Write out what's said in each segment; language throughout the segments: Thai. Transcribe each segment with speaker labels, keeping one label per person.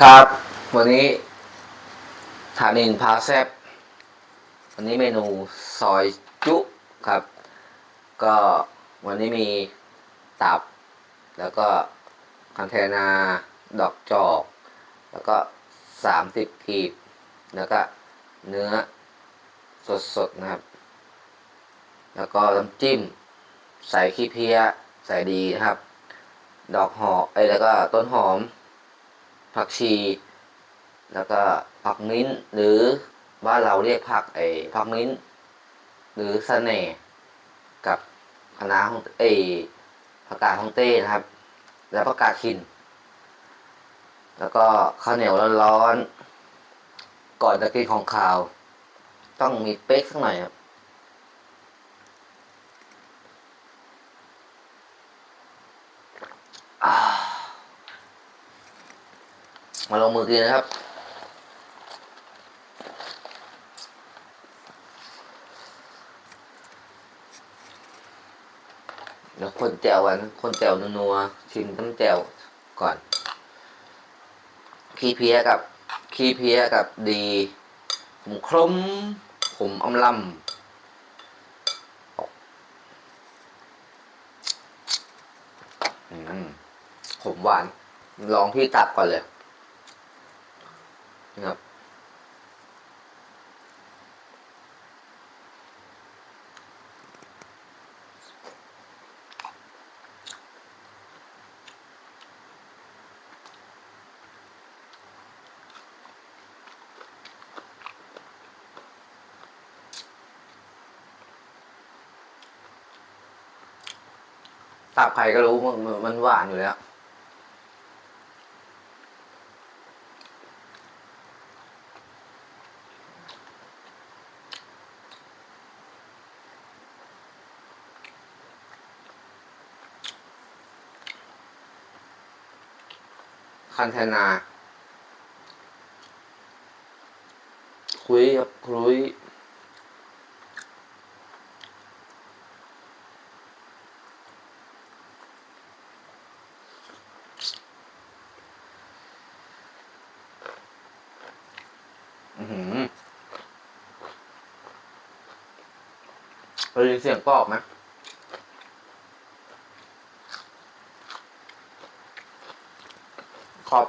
Speaker 1: ครับ วันนี้ฐานินพาแซบวันนี้เมนูซอยจุครับ ก็วันนี้มีตับ แล้วก็คันเทนา ดอกจอก แล้วก็สามสิบกีบ แล้วก็เนื้อสดๆนะครับ แล้วก็น้ำจิ้ม ใส่ขี้เพี้ย ใส่ดีนะครับ ดอกหอมไอ้แล้วก็ต้นหอม ผักชี แล้วก็ผักมิ้นหรือว่าเราเรียกผักไอ้ผักมิ้น หรือสะเน่ห์กับคณะของเอผักกาดฮ่องเต้นะครับ แล้วผักกาดขิน แล้วก็ข้าวเหนียวร้อนๆก่อนจะกินของขาว ต้องมีเป๊กสักหน่อยครับ มาลงมือกินนะครับ เดี๋ยวคนแจวกันคนแจวนัวชิมน้ำแจวก่อน ขี้เพี้ยกับ ขี้เพี้ยกับดีหมูคล้มผมอำลำอืมผมหวาน ลองที่ตับก่อนเลย นะครับ ตับใครก็รู้มันมันมันหวานอยู่แล้ว คันเทนา คุยครับคุยอือหือได้ยินเสียงกรอบไหม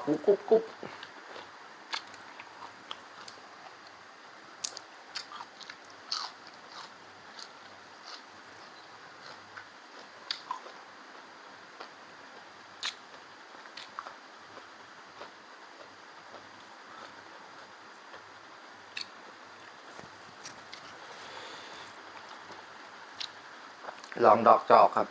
Speaker 1: ขอบกุ๊บกุ๊บกุ๊บลองดอกจอกครับ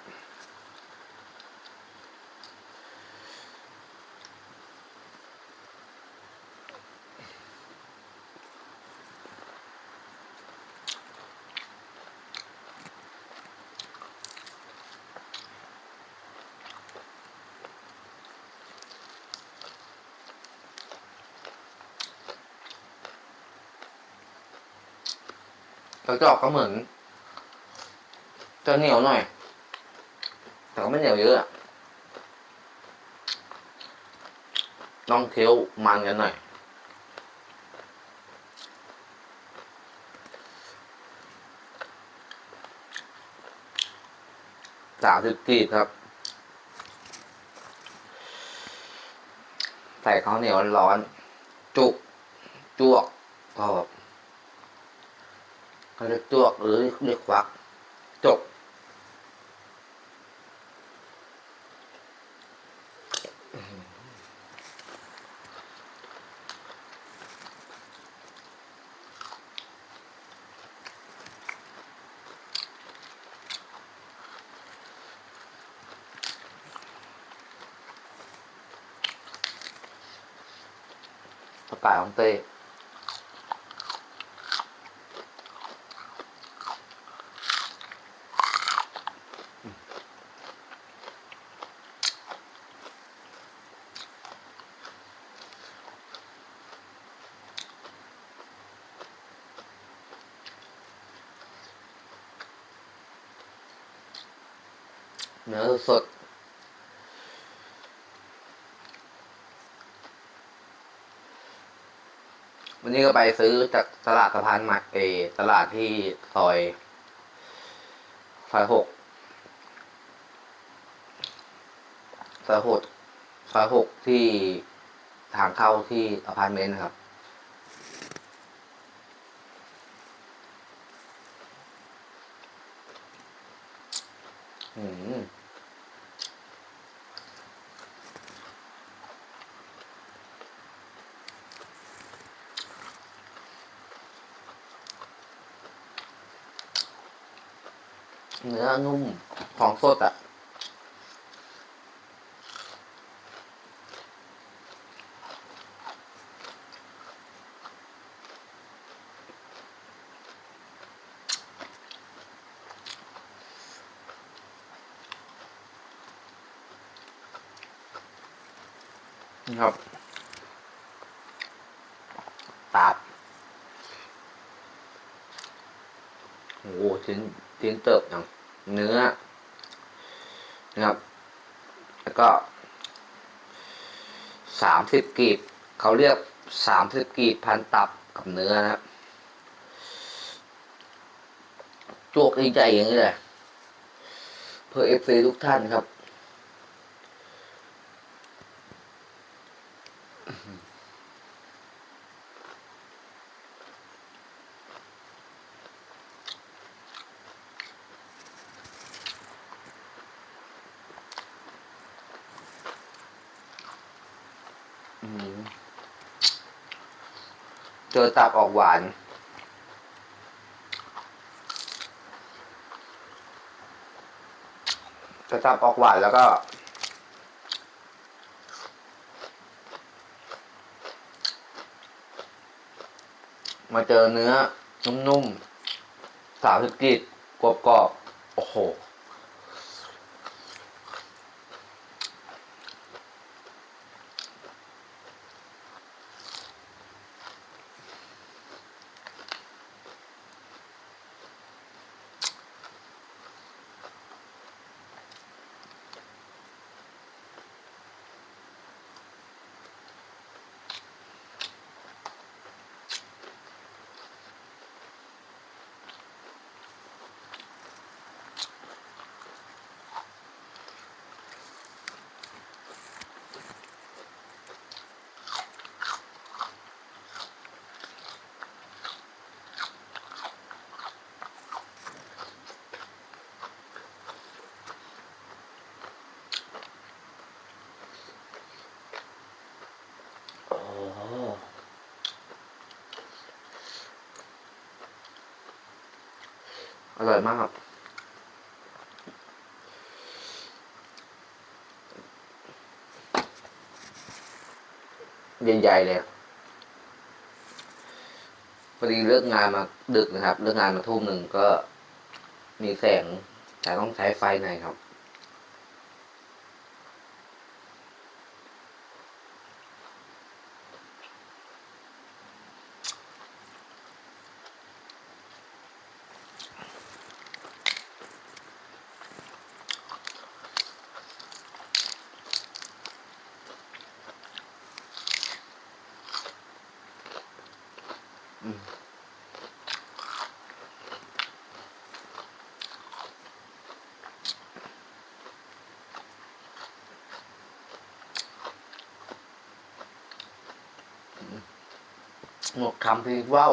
Speaker 1: ดอกจอกก็เหมือนจะเหนียวหน่อย แต่ก็ไม่เหนียวเยอะต้องเคี้ยวมันกันหน่อยสามสิบกีบครับ ใส่ข้าวเหนียวร้อน จุกจวกก็แบบ เขาเรียกจวกหรือเรียกควัก จบ ประกาศของเต้ นื้อสดวันนี้ก็ไปซื้อจากตลาดสะพานใหม่เอตลาดที่ซอยซอยหกซอยหกซอยหกที่ทางเข้าที่อพาร์ตเมนต์นะครับอืม เนื้อนุ่มของสดอะนะครับตับโอ้โห ลิ้นเติบอย่างเนื้อนะครับ แล้วก็สามสิบกีบเขาเรียกสามสิบกีบพันตับกับเนื้อนะครับจวกดีใจอย่างนี้เลยเพื่อเอฟซีทุกท่านครับ อืม เจอตับออกหวานเจอตับออกหวานแล้วก็มาเจอเนื้อ นุ่มๆสาวสกิดกรอบๆโอ้โห โอ้ อร่อยมากใหญ่ๆเลยพอดีเลิกงานมาดึกนะครับ เลิกงานมาทุ่มหนึ่งก็มีแสงแต่ต้องใช้ไฟหน่อยครับ หมดคำพี่ว่าว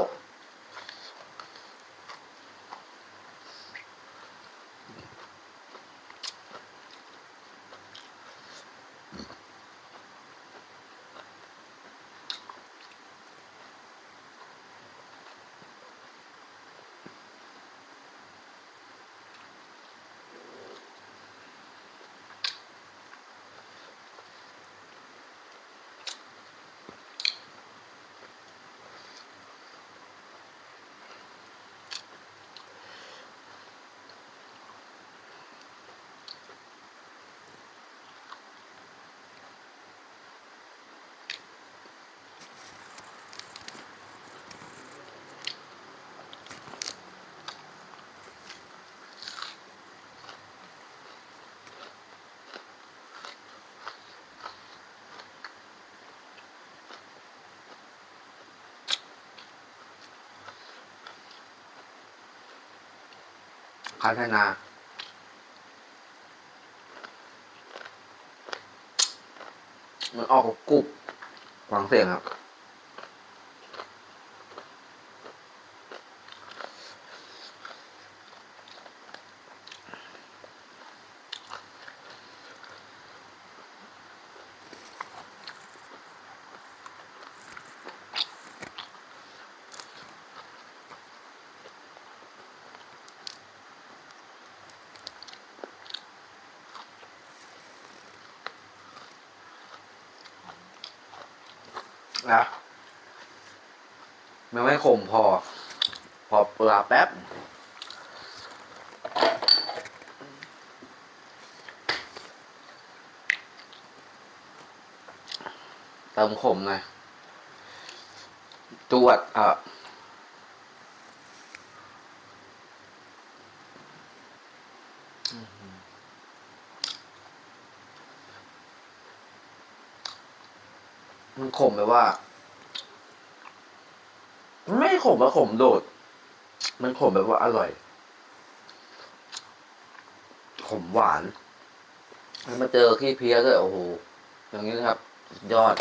Speaker 1: คันธนา มันออกกรุบฟังเสียงครับ นะมันไม่ขมพอ พอเปลาแป๊บ เติมขมหน่อยจวดอะ มันขมแบบว่า ไม่ขมว่าขมโดด มันขมแบบว่าอร่อย ขมหวานแล้วมาเจอขี้เพี้ยด้วยโอ้โหอย่างนี้นะครับ ยอด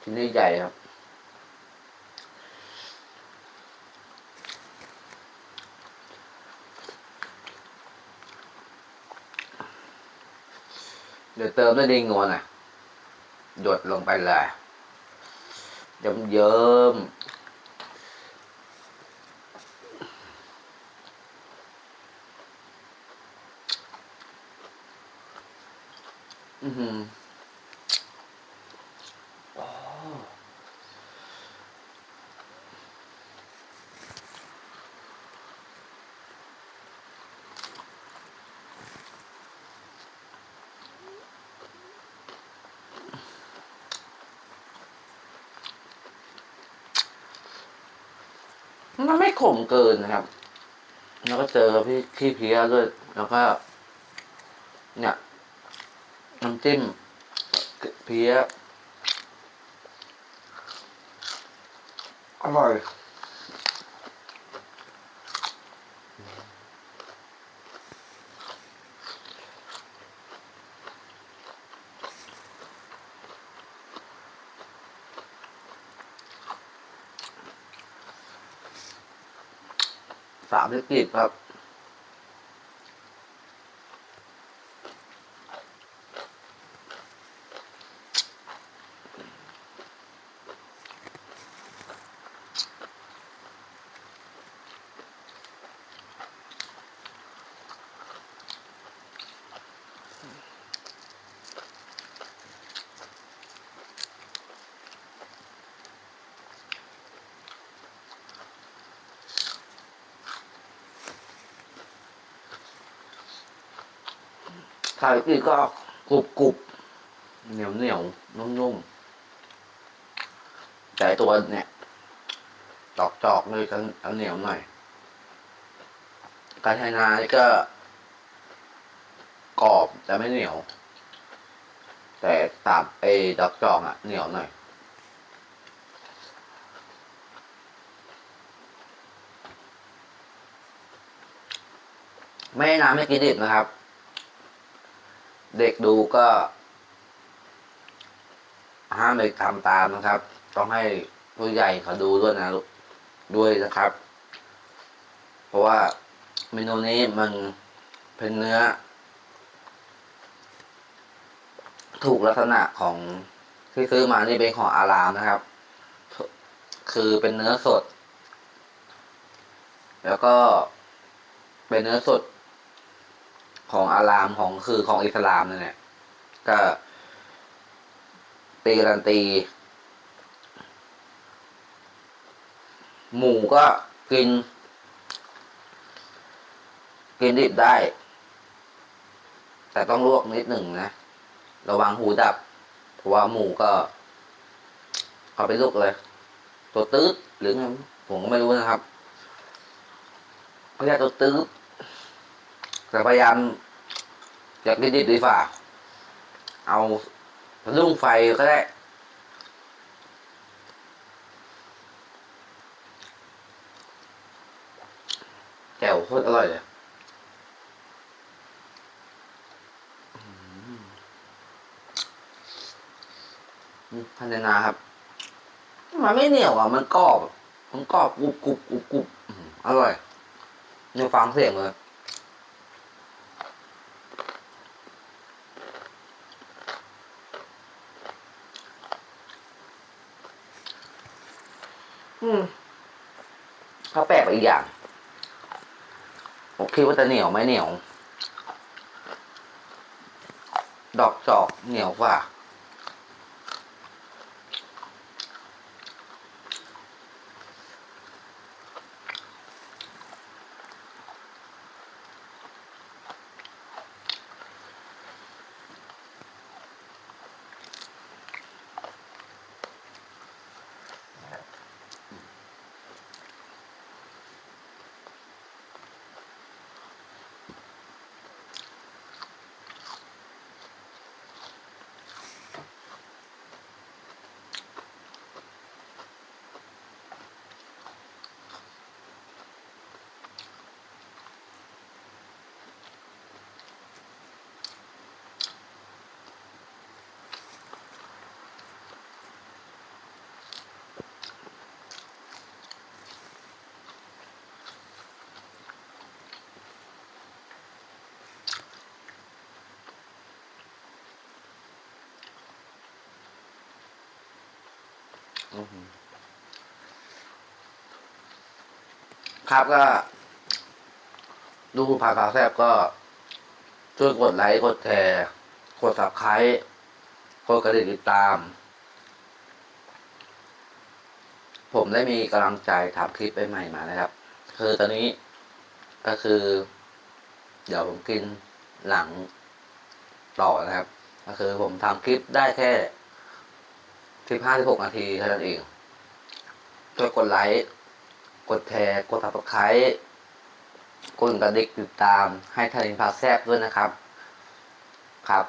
Speaker 1: ที่นี่ใหญ่ครับ เดี๋ยวเติมด้วยดีงวนอะ หยดลงไปเลยเยิ้มเยิ้มๆอือหืออ๋อ มันไม่ขมเกินนะครับ แล้วก็เจอพี่ขี้เพี้ยด้วย แล้วก็ เนี่ยน้ำจิ้มเพี้ยอร่อย สามสิบกีบครับ ขายกีก็กรุบกรุบเหนียวเหนียวนุ่มนุ่มๆแต่ตัวเนี่ยจอกจอกเลยจะจะเหนียวหน่อยการไทนานี่ก็ กรอบแต่ไม่เหนียว แต่ตามไอ้ดอกจอกอะเหนียวหน่อยไม่ให้น้ำไม่กินดิบนะครับ เด็กดูก็ห้ามเด็กทำตามนะครับ ต้องให้ผู้ใหญ่เขาดูด้วยนะด้วยนะครับ เพราะว่าเมนูนี้มันเป็นเนื้อ ถูกลักษณะของที่ซื้อมานี่เป็นของอารามนะครับ คือเป็นเนื้อสด แล้วก็เป็นเนื้อสด ของอารามของคือของอิสลามนั่นแหละก็ตีการันตี หมูก็กิน กินดิบได้ แต่ต้องลวกนิดหนึ่งนะ ระวังหูดับ เพราะว่าหมูก็เอาไปลวกเลย ตัวตืดหรือไงผมก็ไม่รู้นะครับเขาเรียกตัวตืด แต่พยายามอยากนิดๆดีฝ่า เอาลุ่งไฟก็ได้แก้วโคตรอร่อยเลยพันนาครับ มันไม่เหนียวอะ มันกรอบ มันกรอบกรุบกรุบกรุบอร่อยเนื้อฟางเสียงเลย อืมเขาแปลกไปอีกอย่างผมคิดว่าจะเหนียวไหมเหนียว ดอกจอกเหนียวกว่า ครับก็ ดูผ่านข่าวแซบก็ ช่วยกดไลค์กดแชร์กด subscribe กดกระดิ่งติดตาม ผมได้มีกำลังใจทำคลิปใหม่ๆมานะครับ คือตอนนี้ก็คือ เดี๋ยวผมกินหลังต่อนะครับ ก็คือผมทำคลิปได้แค่ สิบห้าสิบหกนาทีเท่านั้นเองช่วยกดไลค์ กดแชร์ กด subscribe กดกระดิ่งติดตาม ให้ทารินพาแซบด้วยนะครับ ครับ